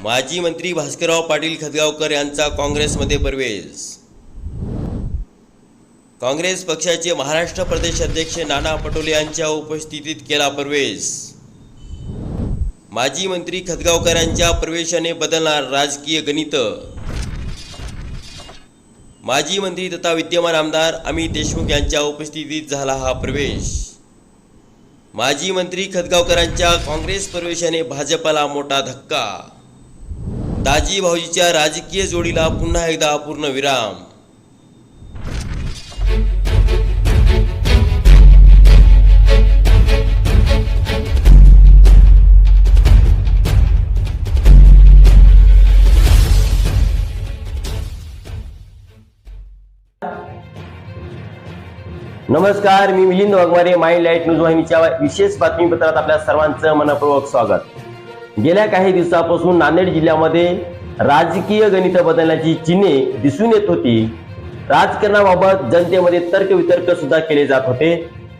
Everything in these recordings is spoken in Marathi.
माजी मंत्री भास्करराव पाटील खतगावकर यांचा काँग्रेसमध्ये प्रवेश. काँग्रेस पक्षाचे महाराष्ट्र प्रदेश अध्यक्ष नाना पटोले यांच्या उपस्थितीत केला प्रवेश. माजी मंत्री खतगावकर यांच्या प्रवेशाने बदलणार राजकीय गणित. माजी मंत्री तथा विद्यमान आमदार अमित देशमुख यांच्या उपस्थितीत झाला हा प्रवेश. माजी मंत्री खतगावकरांच्या काँग्रेस प्रवेशाने भाजपला मोठा धक्का. दाजी भाऊजीच्या राजकीय जोडीला पुन्हा एकदा पूर्ण विराम. नमस्कार मी Milind Waghmare mind light news वाहिनीच्या विशेष बातमीपत्रात आपल्या सर्वांचं मनपूर्वक स्वागत. गेल्या काही दिवसापासून नांदेड जिल्ह्यामध्ये राजकीय गणित बदलण्याची चिन्हे दिसून येत होती. राजकारणाबाबत जनतेमध्ये तर्कवितर्क सुद्धा केले जात होते.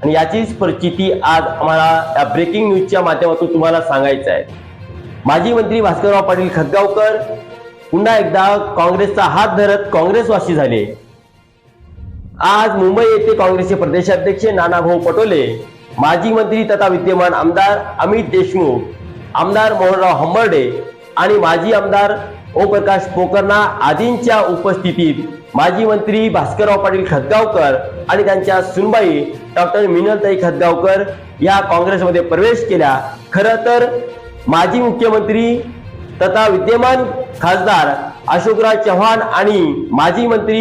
आणि याचीच परिस्थिती आज आम्हाला या ब्रेकिंग न्यूजच्या माध्यमातून तुम्हाला सांगायचं आहे. माजी मंत्री भास्करराव पाटील खतगावकर पुन्हा एकदा काँग्रेसचा हात धरत काँग्रेसवासी झाले. आज मुंबई येथे काँग्रेसचे प्रदेशाध्यक्ष नानाभाऊ पटोले माजी मंत्री तथा विद्यमान आमदार अमित देशमुख आमदार मोहनराव हंबर्डे आणि माजी आमदार ओमप्रकाश पोकरणा आदींच्या उपस्थितीत माजी मंत्री भास्करराव पाटील खतगावकर आणि त्यांच्या सुनबाई डॉक्टर मिनलताई खतगावकर या काँग्रेसमध्ये प्रवेश केला. खरं तर माजी मुख्यमंत्री तथा विद्यमान खासदार अशोकराव चव्हाण आणि माजी मंत्री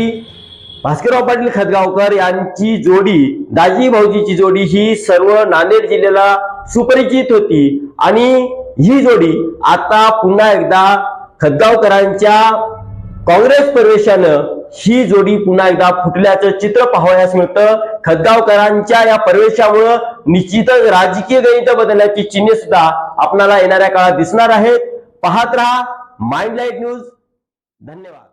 भास्करराव पाटील खतगावकर यांची जोडी दाजी भाऊजीची जोडी ही सर्व नांदेड जिल्ह्याला सुपरिचित होती. आणि ही जोडी आता पुन्हा एकदा खतगावकरांच्या काँग्रेस प्रवेशानं ही जोडी पुन्हा एकदा फुटल्याचं चित्र पाहावयास मिळतं. खतगावकरांच्या या प्रवेशामुळं निश्चितच राजकीय गणित बदलण्याची चिन्हे सुद्धा आपल्याला येणाऱ्या काळात दिसणार आहेत. पाहत राहा माइंड लाइट न्यूज धन्यवाद.